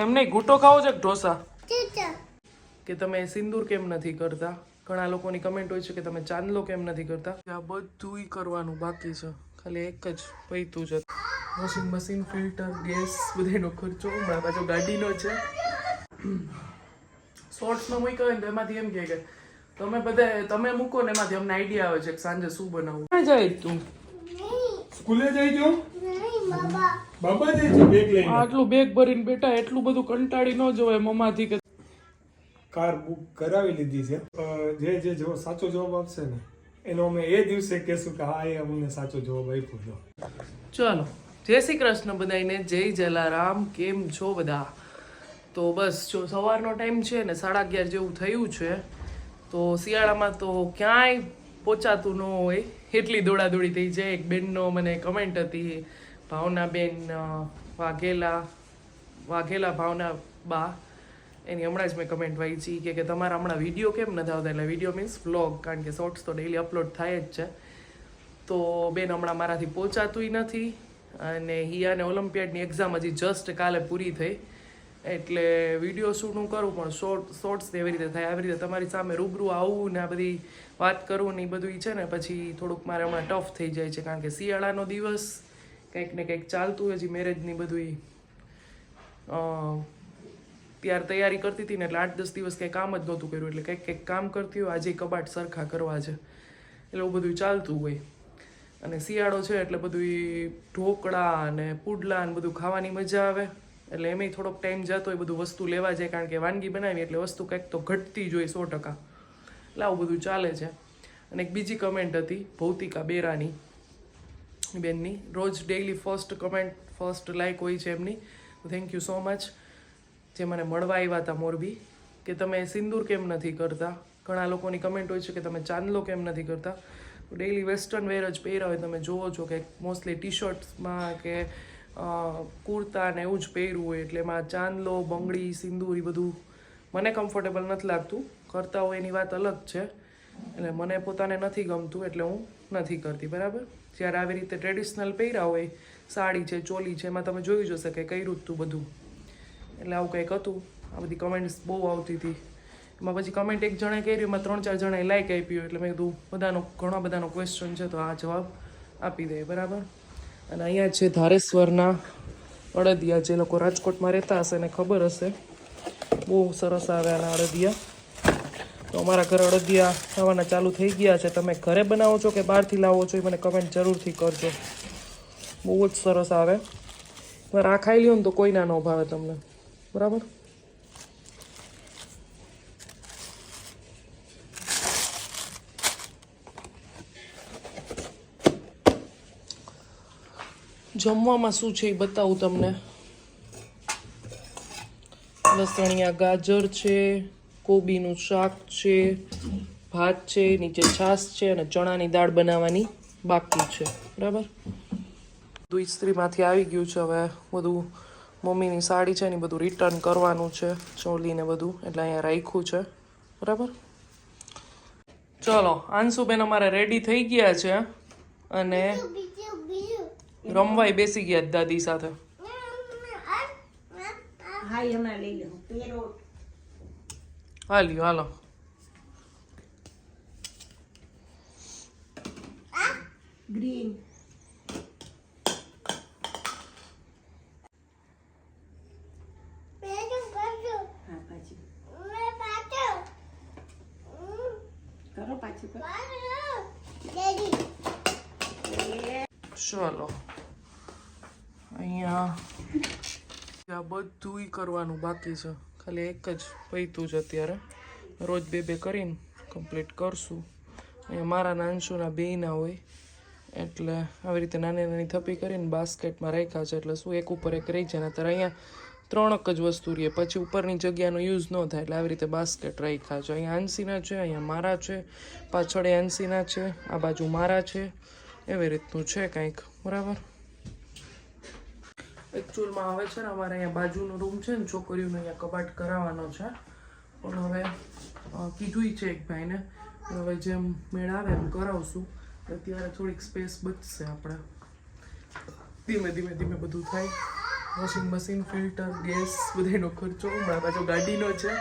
એમ નહીં ઘૂંટો ખાવો છે ઢોસા? કે તમે સિંદૂર કેમ નથી કરતા? ઘણા લોકોની કમેન્ટ હોય છે કે તમે ચાંદલો કેમ નથી કરતા? આ બધું કરવાનું બાકી છે. ખાલી એક જ પૈતું છે. વોશિંગ મશીન ફિલ્ટર ગેસ બધાનો ખર્ચો. હમણાં પાછો ગાડીનો છે. શોર્ટ્સમાં મૂક્યો હોય ને તો એમાંથી એમ કહે કે તમે બધા તમે મૂકો ને એમાંથી અમને આઈડિયા આવે છે કે સાંજે શું બનાવવું. જાય તું? સ્કૂલે જાય જો બાબા જઈ છે બેગ લઈને. આટલું બેગ ભરીને બેટા એટલું બધું કંટાળી ન જવાય મમાથી કે કાર બુક કરાવી લીધી છે. જે જે જો સાચો જવાબ આપશે ને એનો અમે એ દિવસે કહેશું કે હા એ અમને સાચો જવાબ આપ્યો છે. ચાલો. જય શ્રી કૃષ્ણ બધાને જય જલારામ. કેમ છો બધા? તો બસ જો સવારનો ટાઈમ છે ને સાડા અગિયાર જેવું થયું છે તો શિયાળામાં તો ક્યાંય પહોંચાતું ન હોય. એટલી દોડાદોડી થઈ જાય. એક બેનનો મને કમેન્ટ હતી ભાવનાબેન વાઘેલા વાઘેલા ભાવના બા, એની હમણાં જ મેં કમેન્ટ વાંચી કે કે તમારા હમણાં વીડિયો કેમ નથી આવતા? એટલે વીડિયો મીન્સ વ્લોગ કારણ કે શોર્ટ્સ તો ડેલી અપલોડ થાય જ છે. તો બેન હમણાં મારાથી પહોંચાતુંય નથી અને હિયાને ઓલિમ્પિયાડની એક્ઝામ હજી જસ્ટ કાલે પૂરી થઈ. એટલે વીડિયો શૂટ હું કરું, પણ શોર્ટ શોર્ટ્સ એવી રીતે થાય. આવી રીતે તમારી સામે રૂબરૂ આવવું ને આ બધી વાત કરવું ને એ બધું છે ને, પછી થોડુંક મારે હમણાં ટફ થઈ જાય છે. કારણ કે શિયાળાનો દિવસ કંઈક ને કંઈક ચાલતું હજી મેરેજની બધું ત્યાર તૈયારી કરતી હતી ને એટલે આઠ દસ દિવસ કંઈ કામ જ નહોતું કર્યું. એટલે કંઈક કંઈક કામ કરતી હોય, આજે કબાટ સરખા કરવા છે. એટલે એવું બધું ચાલતું હોય. અને શિયાળો છે એટલે બધું ઢોકળા અને પુડલા ને બધું ખાવાની મજા આવે. એટલે એમાંય થોડોક ટાઈમ જતો હોય, બધું વસ્તુ લેવા જાય, કારણ કે વાનગી બનાવી એટલે વસ્તુ કંઈક તો ઘટતી જ હોય સો ટકા. એટલે આવું બધું ચાલે છે. અને એક બીજી કમેન્ટ હતી, ભૌતિકા બેરાની. બેનની. રોજ daily first comment first like હોય છે એમની. થેન્ક યુ સો મચ જે મને મળવા આવ્યા હતા મોરબી, કે તમે સિંદૂર કેમ નથી કરતા? ઘણા લોકોની કમેન્ટ હોય છે કે તમે ચાંદલો કેમ નથી કરતા? ડેઈલી વેસ્ટર્ન વેર જ પહેર્યા હોય, તમે જુઓ છો કે મોસ્ટલી ટી શર્ટ્સમાં કે કુર્તા ને એવું જ પહેર્યું હોય. એટલે એમાં ચાંદલો, બંગડી, સિંદૂર એ બધું મને કમ્ફર્ટેબલ નથી લાગતું. કરતા હોય એની વાત અલગ છે. એટલે મને પોતાને નથી ગમતું, એટલે હું નથી કરતી, બરાબર? જ્યારે આવી રીતે ટ્રેડિશનલ પહેર્યા હોય, સાડી છે, ચોલી છે, એમાં તમે જોયું જશે કે કર્યું જ બધું. એટલે આવું કંઈક હતું. આ બધી કમેન્ટ્સ બહુ આવતી હતી. એમાં પછી કમેન્ટ એક જણે કરી એમાં ત્રણ ચાર જણાએ લાઈક આપ્યું. એટલે મેં કીધું, બધાનો, ઘણા બધાનો ક્વેશ્ચન છે, તો આ જવાબ આપી દે, બરાબર? અને અહીંયા છે ધારેશ્વરના અડદિયા. જે લોકો રાજકોટમાં રહેતા હશે ને ખબર હશે. બહુ સરસ આવે આના અડદિયા. તો અમારા ઘરે અડદિયા ખાવાના ચાલુ થઈ ગયા છે. તમે ઘરે બનાવો છો કે બહારથી લાવો છો એ મને કમેન્ટ જરૂરથી કરજો. બહુ જ સરસ આવે. રાખાઈ લ્યો ને તો કોઈના ન ભાવે તમને. બરાબર? જમવામાં શું છે એ બતાવું તમને. લસણિયા, ગાજર છે. કોબીનું શાક છે, ભાત છે, નીચે છાશ છે અને ચણાની દાળ બનાવવાની બાકી છે. બરાબર? બધું ઇસ્ત્રીમાંથી આવી ગયું છે હવે. બધું મમ્મીની સાડી છે ને બધું રિટર્ન કરવાનું છે ચોલીને બધું. એટલે અહીંયા રાખ્યું છે. બરાબર? ચલો, આંસુબેન અમારે રેડી થઈ ગયા છે અને રમવાય બેસી ગયા દાદી સાથે. હાય હમણાં લઈ લો. હાલ્યો હાલો ગ્રીન હા પાછું કરો પાછું ચલો અહીંયા બધું કરવાનું બાકી છે ખાલી એક જ પૈતું જ અત્યારે. રોજ બે બે કરીને કમ્પ્લીટ કરશું. અહીંયા મારા નાનશુના બેયના હોય. એટલે આવી રીતે નાની નાની થપી કરીને બાસ્કેટમાં રાખ્યા છે. એટલે શું એક ઉપર એક રહી જાય ને અત્યારે અહીંયા ત્રણક જ વસ્તુ રહે. પછી ઉપરની જગ્યાનો યુઝ ન થાય, એટલે આવી રીતે બાસ્કેટ રાખ્યા છે. અહીંયા આંસીના છે, અહીંયા મારા છે, પાછળ એ આંસીના છે, આ બાજુ મારા છે. એવી રીતનું છે કંઈક. બરાબર? એકચ્યુઅલમાં આવે છે ને અમારે અહીંયા બાજુનો રૂમ છે ને છોકરીઓનો અહીંયા કબાટ કરાવવાનો છે. પણ હવે કીધું છે એક ભાઈને. હવે જેમ મેળ આવે એમ કરાવશું. અત્યારે થોડીક સ્પેસ બચશે આપણે. ધીમે ધીમે ધીમે બધું થાય. વોશિંગ મશીન ફિલ્ટર ગેસ બધાનો ખર્ચો. મારા પાછો ગાડીનો છે.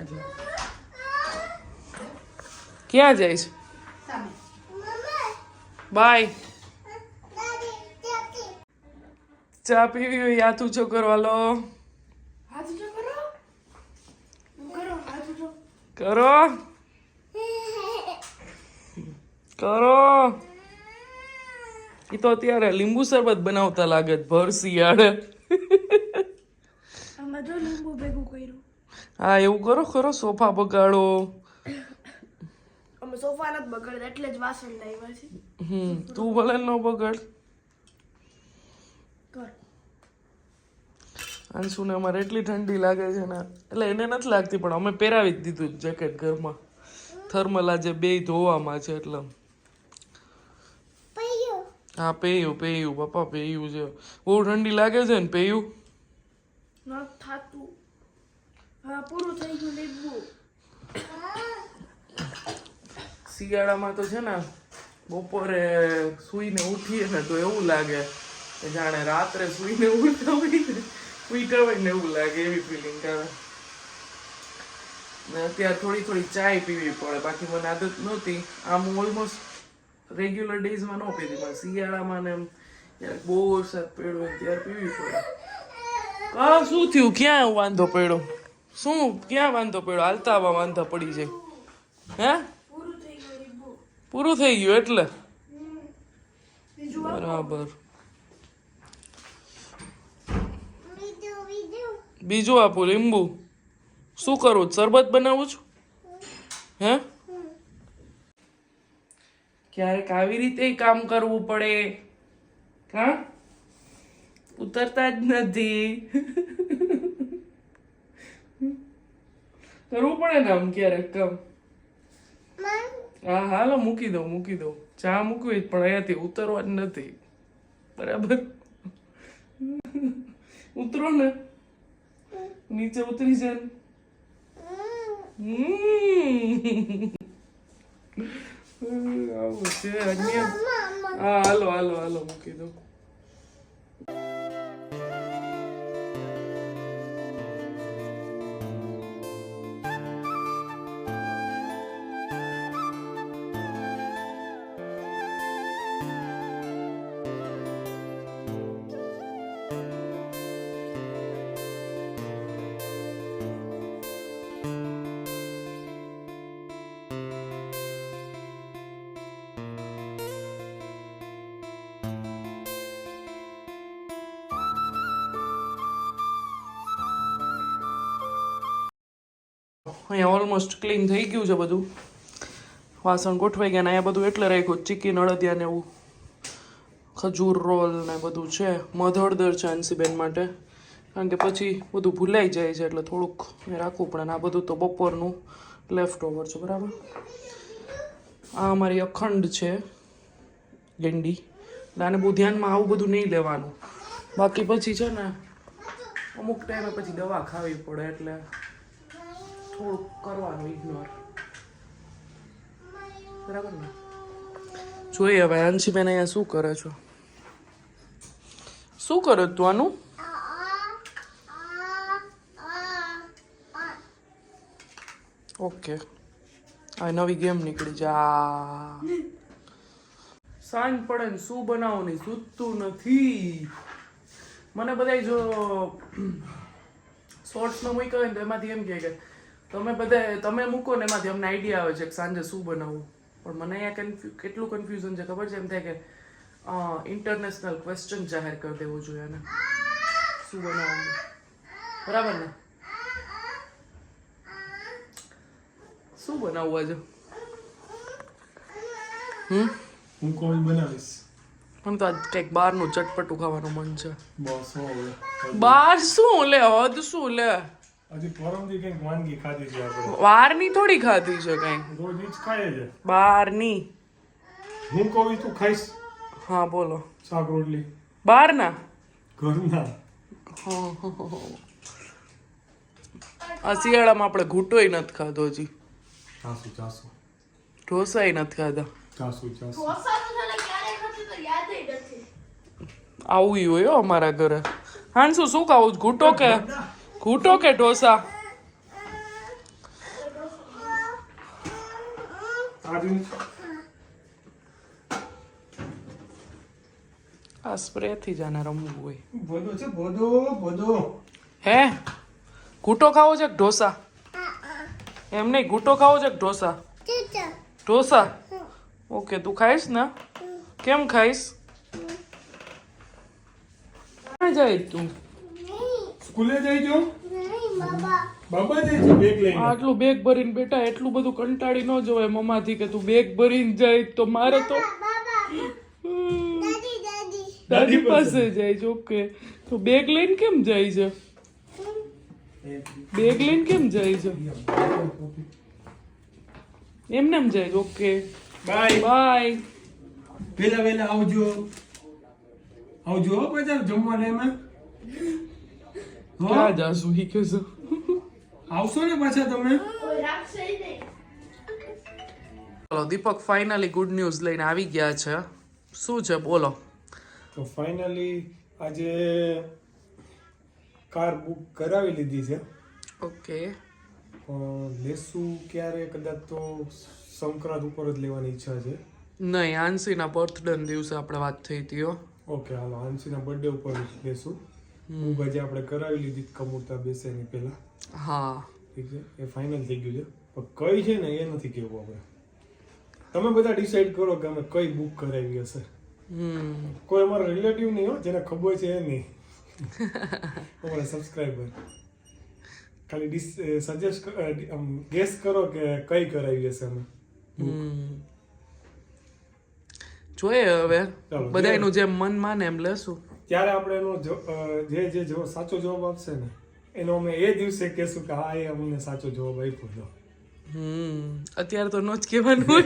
એટલે. ક્યાં જાય છે? બાય ચા પીવી હોય યાતું છો કરવા લો હાથ ઊંચો કરો. કરો હાથ ઊંચો કરો. કરો. એ તો અત્યારે લીંબુ શરબત બનાવતા લાગે ભર શિયાળે. લીંબુ ભેગું કર્યું. હા એવું કરો ખરો સોફા બગાડો. અમે સોફા નથી બગડતા એટલે જ વાસણ લાવ્યા છે. હમ તું ભલે ન બગાડ. અંશુને અમારે એટલી ઠંડી લાગે છે ને એટલે એને નથી લાગતી પણ અમે પહેરાવી જ દીધું જેકેટ ઘરમાં. થર્મલ આજે બે ધોવામાં છે એટલે. હા પેયું પેયું પપ્પા પેયું છે. બહુ ઠંડી લાગે છે ને પેયું ન થાતું. હા પૂરું થઈ ગયું લીંબુ શિયાળામાં તો છે ને બપોરે સૂઈને ઉઠીએ ને તો એવું લાગે. કે જાણે રાત્રે સૂઈને ઉઠતા ને હોય ને એવું લાગે એવી ફિલિંગ આવે ને અત્યારે થોડી થોડી ચાય પીવી પડે. બાકી મને આદત નહોતી. આમ ઓલમોસ્ટ રેગ્યુલર ડેઝમાં ન પીતી પણ શિયાળામાં ને એમ ક્યારેક બહુ વરસાદ પડ્યો હોય ત્યારે પીવી પડે. હા શું થયું? ક્યાં વાંધો પડ્યો? શું? ક્યાં વાંધો પડ્યો? હાલતા આવા વાંધો પડી જાય. હે? પૂરું થઈ ગયું એટલે? બરાબર. બીજું આપું લીંબુ. શું કરું? શરબત બનાવું છું? હે? ક્યારેક આવી રીતે કામ કરવું પડે. હા ઉતરતા જ નથી. કરવું પડે ને આમ ક્યારેક કામ? હા, હાલો, મૂકી દઉં મૂકી દઉં. ચા મૂકવી પણ અહીંયાથી ઉતરવા જ નથી. બરાબર? ઉતરો ને. નીચે ઉતરી જાય ને. હમ. આવું છે અન્ય હા હાલો હાલો હાલો મૂકી દો અહીંયા ઓલમોસ્ટ ક્લીન થઈ ગયું છે બધું. વાસણ ગોઠવાઈ ગયા ને અહીંયા બધું એટલે રાખ્યું. ચીકી અડદિયા ને એવું. ખજૂર રોલ ને બધું છે. મધળદર છે અંશીબેન માટે. કારણ કે પછી બધું ભૂલાઈ જાય છે એટલે થોડુંક રાખવું ને આ બધું તો બપોરનું લેફ્ટ ઓવર છે, બરાબર? આ અમારી અખંડ છે ગેંડી. એટલે આને બહુ ધ્યાનમાં આવું બધું નહીં લેવાનું. બાકી પછી છે ને અમુક ટાઈમે પછી દવા ખાવી પડે એટલે થોડુંક કરવાનું ઇગ્નોર બરાબર ને જોઈએ હવે અંશીબેન અહીંયા શું કરે છો? શું કરો તું આનું? ઓકે. આ નવી ગેમ નીકળી જા. સાંજ પડે ને શું બનાવો નહીં સૂતું નથી. મને બધા જો શોર્ટ્સમાં મૂક્યો હોય ને તો એમાંથી એમ કહે કે તમે બધા તમે મૂકો ને એમાંથી. અમને આઈડિયા આવે છે કે સાંજે શું બનાવવું. પણ મને અહીંયા કન્ફ્યુ કેટલું કન્ફ્યુઝન છે ખબર છે? એમ થાય કે ઇન્ટરનેશનલ ક્વેશ્ચન જાહેર કરી દેવું જોઈએ એને શું બનાવવું બરાબર ને? શું બનાવવું આજે? હમ? હું કોઈ બનાવીશ? મને તો આજ કંઈક બહારનું ચટપટું ખાવાનું મન છે. બહાર શું લે? હદ શું લે? હજી પરમથી કંઈક વાનગી ખાધી છે આપણે. બહારની થોડી ખાધી છે કઈ. રોજ જ ખાઈએ છે. બહારની હું કહું તું ખાઈશ? હા બોલો. શાક રોટલી. બહારના ઘરના. આ શિયાળામાં આપણે ઘૂંટોય નથી ખાધો હજી. ચાસુ ચાસુ. ઢોસાય નથી ખાધા. ચાસુ ચાસુ. આવું હોય હો અમારા ઘરે. હાંસુ શું ખાવું ઘૂંટો કે? ઘૂંટો કે ઢોસા? આ સ્પ્રે થી જાને રમવું હોય. ભોદો છે ભોદો ભોદો. હે? ઘૂંટો ખાવો છે કે ઢોસા? એમ નહીં ઘૂંટો ખાવો છે કે ઢોસા? ઢોસા? ઓકે તું ખાઈશ ને? કેમ ખાઈશ? ક્યાં જાય તું? સ્કૂલે જાય જો બાબા. જાય છે બેગ લઈને. આટલું બેગ ભરીને બેટા એટલું બધું કંટાળી ન જવાય મમ્માથી કે તું બેગ ભરીને જાય તો મારે તો દાદી પાસે. જાય છે ઓકે. તો બેગ લઈને કેમ જાય છે? બેગ લઈને કેમ જાય છે? એમને એમ જાય છે ઓકે. બાય બાય વેલા વેલા આવજો. આવજો હો બધા જમવા ટાઈમે ક્યાં જાશું? હી કે છે આવશો ને પાછા તમે? કોઈ ચાલો દીપક ફાઇનલી ગુડ ન્યૂઝ લઈને આવી ગયા છે. શું છે? બોલો. તો ફાઇનલી આજે કાર બુક કરાવી લીધી છે. ઓકે. લેશું ક્યારે? કદાચ તો સંક્રાંત ઉપર જ લેવાની ઈચ્છા છે. નહીં આંસીના બર્થડે દિવસે આપણે વાત થઈ હતી હો. ઓકે હાલો આંસીના બર્થડે ઉપર જ લેશું. આજે આપણે કરાવી લીધી કમુરતા બેસે એની પહેલા. હા. ઠીક છે? એ ફાઇનલ થઈ ગયું છે. પણ કઈ છે ને એ નથી કેવું આપણે. તમે બધા ડિસાઈડ કરો કે અમે કઈ બુક કરાવી હશે. હમ. કોઈ અમારા રિલેટિવ નહીં હો જેને ખબર છે એ નહીં. અમારા સબસ્ક્રાઈબર ખાલી ડિસ સજેસ્ટ ગેસ કરો કે કઈ કરાવી હશે અમે. જોઈએ હવે. બધાનું જેમ મન માને એમ લેશું. ત્યારે આપણે એનો જો- જે જે સાચો જવાબ આપશે ને, એનો અમે એ દિવસે કહેશું કે હા, એ અમને સાચો જવાબ આપ્યો હતો અત્યારે તો નો જ કહેવાનું હોય.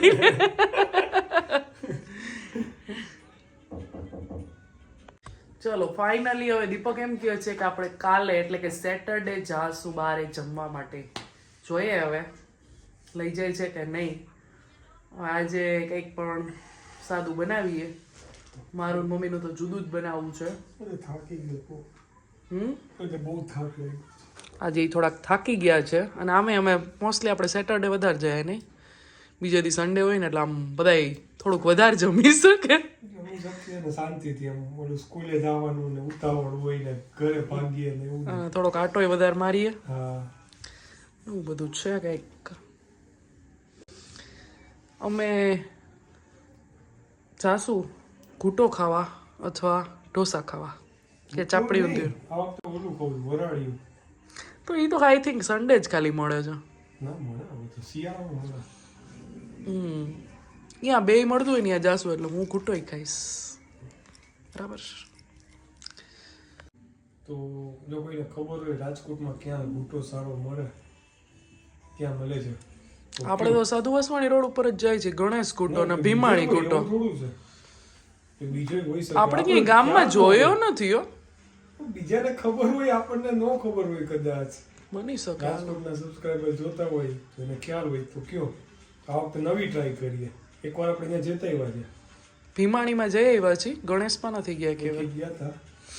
ચલો ફાઇનલી હવે દીપક એમ કહે છે કે આપણે કાલે, એટલે કે સેટરડે જાશું બારે જમવા માટે. જોઈએ હવે. લઈ જાય છે કે નહીં. આજે કંઈક પણ સાદું બનાવીએ. મારું મમ્મી મમ્મીનું તો જુદું જ બનાવવું છે. થાકી ગયો હમ? બહુ થાક આજે એ થોડાક થાકી ગયા છે અને આમે અમે મોસ્ટલી આપણે સેટરડે વધારે જાય નહીં. બીજે દી સન્ડે હોય ને એટલે આમ બધા થોડુંક વધારે જમી શકે. ને શાંતિથી એમ ઓલું સ્કૂલે જવાનું ને ઉતાવળ હોય ને ઘરે ભાગીએ ને એવું. થોડોક આટોય વધારે મારીએ. હા. એવું બધું છે કંઈક. અમે જાશું ઘૂંટો ખાવા અથવા ઢોસા ખાવા કે ચાપડી ઊંધિયું તો એ તો આઈ થિંક સન્ડે જ ખાલી મળે છે. હમ. ત્યાં બે મળતું હોય ને ત્યાં જાશું એટલે હું ઘૂંટોય ખાઈશ. બરાબર તો જો કોઈને ખબર હોય રાજકોટમાં ક્યાં ઘૂંટો સારો મળે ત્યાં મળે છે. આપણે તો સાધુ વસવાણી રોડ ઉપર જ જાય છે ગણેશ કૂટો ને ભીમાણી ઘૂંટો. છે. બીજો હોય શકે આપણે ક્યાંય ગામમાં જોયો નથી હો. બીજાને ખબર હોય આપણને ન ખબર હોય કદાચ. બની શકે. રાજકોટના સબસ્ક્રાઈબર જોતા હોય એને ખ્યાલ હોય તો કયો. આ વખતે નવી ટ્રાય કરીએ. એકવાર આપણે ત્યાં જતા આવ્યા છે. ભીમાણીમાં જઈ આવ્યા છીએ. ગણેશમાં નથી ગયા કે ગયા હતા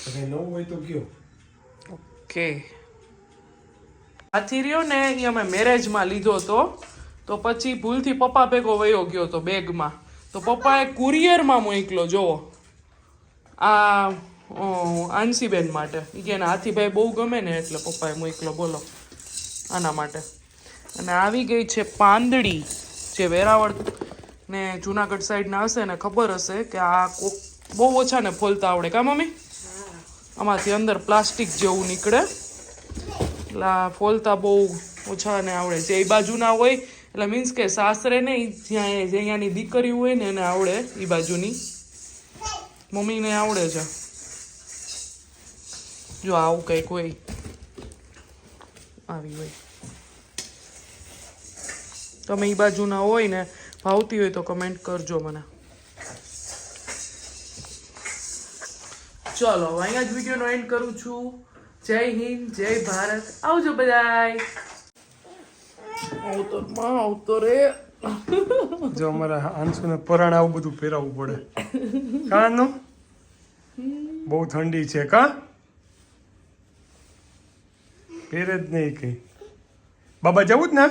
અને નવું હોય તો કયો. ઓકે. હાથી રહ્યો ને એ અમે મેરેજમાં લીધો તો. તો પછી ભૂલથી પપ્પા ભેગો વયો ગયો તો બેગમાં. તો પપ્પાએ કુરિયરમાં મોકલો જોવો. આ આંસીબેન માટે. ઈ કે હાથીભાઈ બહુ ગમે ને એટલે પપ્પાએ મોકલો બોલો. આના માટે. અને આવી ગઈ છે પાંદડી, જે વેરાવળ ને જુનાગઢ સાઈડના હશે ને ખબર હશે કે આ બહુ ઓછા ને ફોલતા આવડે. કા, મમ્મી? આમાંથી અંદર પ્લાસ્ટિક જેવું નીકળે. એટલે ફોલતા બહુ ઓછા ને આવડે. છે એ બાજુના હોય એટલે મીન્સ કે સાસરે ને જ્યાં અહીંયાની દીકરી હોય ને એને આવડે એ બાજુની. મમ્મીને આવડે છે. જો આવું કંઈક હોય. આવી હોય. તમે એ બાજુના હોય ને, ભાવતી હોય તો કમેન્ટ કરજો મને. ચલો અહીંયા જ વિડીયોનો એન્ડ કરું છું. જય હિન્દ, જય ભારત. આવજો બધાય. આવતો માં આવતો રે જો અમારા આંસુને પરાણ આવું બધું પહેરાવવું પડે. કાનું? બહુ ઠંડી છે કા? પહેરે જ નહીં કઈ. બાબા જવું જ ને?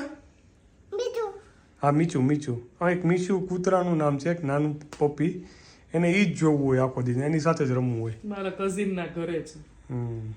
હા મીચું મીચું હા એક મીચું કૂતરાનું નામ છે એક નાનું પપ્પી. એને ઈ જ જોવું હોય આખો દિવસ એની સાથે જ રમવું હોય. મારા કઝિનના ઘરે છે. હમ.